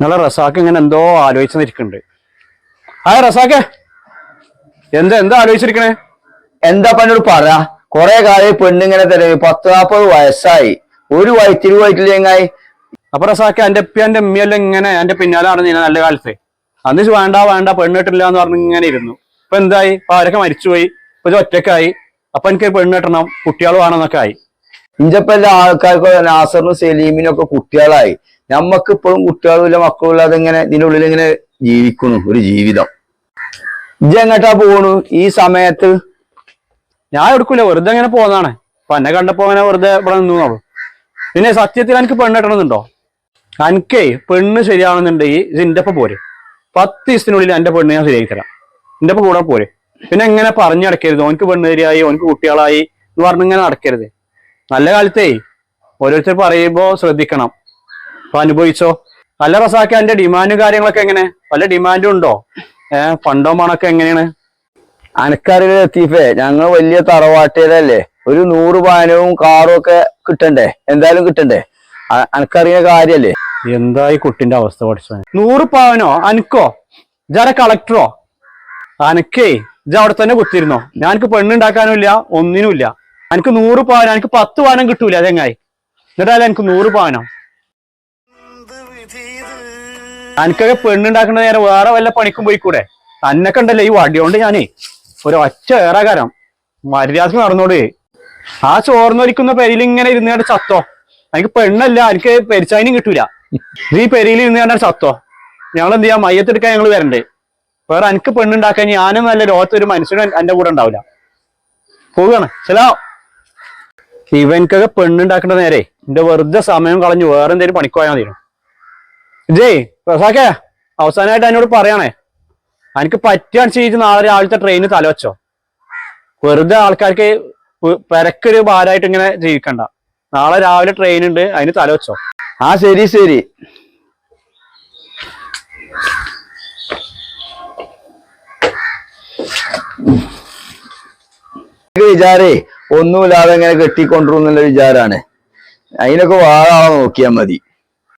നല്ല റസാക്ക് ഇങ്ങനെ എന്തോ ആലോചിച്ചിരിക്കുന്നുണ്ട് ആ റസാക്ക് എന്താ എന്താ ആലോചിച്ചിരിക്കണേ? എന്താ പന്നോട് പറ. കുറെ കാലം പെണ്ണിങ്ങനെ തരും. പത്ത് നാപ്പത് വയസ്സായി. ഒരു വയറ്റിൽ വയറ്റിൽ ചങ്ങായി അപ്പൊ റസാക്ക് എന്റെ ഉപ്പ എന്റെ ഇങ്ങനെ എന്റെ പിന്നാലെ നടന്നു ഞാൻ നല്ല കാലത്ത്. അന്ന് വേണ്ട വേണ്ട പെണ്ണിട്ടില്ല എന്ന് പറഞ്ഞ് ഇങ്ങനെ ഇരുന്നു. ഇപ്പൊ എന്തായി? അപ്പൊ അവരൊക്കെ മരിച്ചുപോയി? ഇപ്പൊ ഒറ്റക്കായി അപ്പൊ എനിക്ക് പെണ്ണ് കിട്ടണം കുട്ടികളും ആണെന്നൊക്കെ ആയി. ഇഞ്ചപ്പ എല്ലാ ആൾക്കാർക്കും നാസറിനും സലീമിനും ഒക്കെ കുട്ടികളായി. നമ്മക്ക് ഇപ്പോഴും കുട്ടികളുമില്ല മക്കളും ഇല്ലാതെ ഇങ്ങനെ ഇതിന്റെ ഉള്ളിൽ ഇങ്ങനെ ജീവിക്കുന്നു ഒരു ജീവിതം. ഇജ്ജ് എങ്ങട്ടാ പോണു? ഈ സമയത്ത് ഞാൻ എടുക്കൂല വെറുതെ ഇങ്ങനെ പോന്നാണ്. അപ്പൊ എന്നെ കണ്ടപ്പോ അങ്ങനെ വെറുതെ ഇവിടെ നിന്നുള്ളൂ പിന്നെ സത്യത്തിൽ എനിക്ക് പെണ്ണ് കിട്ടണമെന്നുണ്ടോ എനിക്കേ പെണ്ണ് ശരിയാണെന്നുണ്ടെങ്കിൽ ഇത് ഒപ്പം പോരെ. പത്ത് ദിവസത്തിനുള്ളിൽ എന്റെ പെണ്ണ് ഞാൻ ശരിയാക്കി തരാം. ഒപ്പം കൂടെ പോരെ. പിന്നെ എങ്ങനെ പറഞ്ഞു നടക്കരുത്. ഓനക്ക് പെണ്ണുകാരിയായി ഓനക്ക് കുട്ടികളായി എന്ന് പറഞ്ഞ് ഇങ്ങനെ നടക്കരുത്. നല്ല കാലത്തേ ഓരോരുത്തർ പറയുമ്പോ ശ്രദ്ധിക്കണം. അപ്പൊ അനുഭവിച്ചോ? നല്ല റസാക്കി എന്റെ ഡിമാൻഡും കാര്യങ്ങളൊക്കെ എങ്ങനെ? വല്ല ഡിമാൻഡും ഉണ്ടോ? ഏഹ് ഫണ്ടോ മണൊക്കെ എങ്ങനെയാണ്? അനക്കറിയില്ല ലത്തീഫേ ഞങ്ങൾ വലിയ തറവാട്ടിയതല്ലേ? ഒരു നൂറ് പാനവും കാറും ഒക്കെ കിട്ടണ്ടേ? എന്തായാലും കിട്ടണ്ടേ? അനക്കറിയ അനക്കറിയുന്ന കാര്യല്ലേ? എന്തായി ഈ കുട്ടിന്റെ അവസ്ഥ പഠിച്ചു നൂറ് പവനോ? അനക്കോ? ഇതാരെ കളക്ടറോ അനക്കേ ഇജ അവിടെ തന്നെ കുത്തിരുന്നോ ഞാൻ എനിക്ക് പെണ്ണുണ്ടാക്കാനും ഇല്ല ഒന്നിനും ഇല്ല എനിക്ക് നൂറ് പാനം എനിക്ക് പത്ത് പവനം കിട്ടൂല അതെങ്ങായി? എന്നിട്ടല്ല എനിക്ക് നൂറ് പവനോ? എനിക്കൊക്കെ പെണ്ണുണ്ടാക്കുന്ന നേരം വേറെ വല്ല പണിക്കും പോയിക്കൂടെ? തന്നൊക്കെ ഉണ്ടല്ലോ ഈ വടി കൊണ്ട് ഞാനേ. ഒരു ഒറ്റ ഏറാകാരം മര്യാദയ്ക്ക് നടന്നോട്. ആ ചോർന്നൊരിക്കുന്ന പെരിയിൽ ഇങ്ങനെ ഇരുന്നാണ്ട് ചത്തോ? എനിക്ക് പെണ്ണല്ല എനിക്ക് പെരിച്ചാനും കിട്ടൂല. നീ പെരിയിൽ ഇരുന്നാണ്ട് ചത്തോ? ഞങ്ങൾ എന്ത് ചെയ്യാം മയ്യത്തെടുക്കാൻ ഞങ്ങൾ വരണ്ടേ. വേറെ എനിക്ക് പെണ്ണുണ്ടാക്കാൻ ഞാനും നല്ല ലോകത്തൊരു മനുഷ്യനും എന്റെ കൂടെ ഉണ്ടാവില്ല. പോവുകയാണ്. ചിലോ ഇവൻക്കൊക്കെ പെണ്ണുണ്ടാക്കേണ്ട നേരെ. എന്റെ വെറുതെ സമയം കളഞ്ഞു. വേറെ എന്തെങ്കിലും പണിക്കോയാ മതി ജയ് റസാക്കേ അവസാനമായിട്ട് എന്നോട് പറയണേ. എനിക്ക് പറ്റുകയാണ് ചെയ്ത് നാളെ രാവിലത്തെ ട്രെയിന് തലവച്ചോ വെറുതെ ആൾക്കാർക്ക് പെരക്കൊരു ഭാരമായിട്ട് ഇങ്ങനെ ജീവിക്കണ്ട. നാളെ രാവിലെ ട്രെയിൻ ഉണ്ട് അതിന് തലവച്ചോ ആ ശരി ശരി. വിചാരേ ഒന്നുമില്ലാതെ ഇങ്ങനെ കെട്ടിക്കൊണ്ടിരുന്നുള്ള വിചാരാണ്. അതിനൊക്കെ വേറെ ആളെ നോക്കിയാൽ മതി.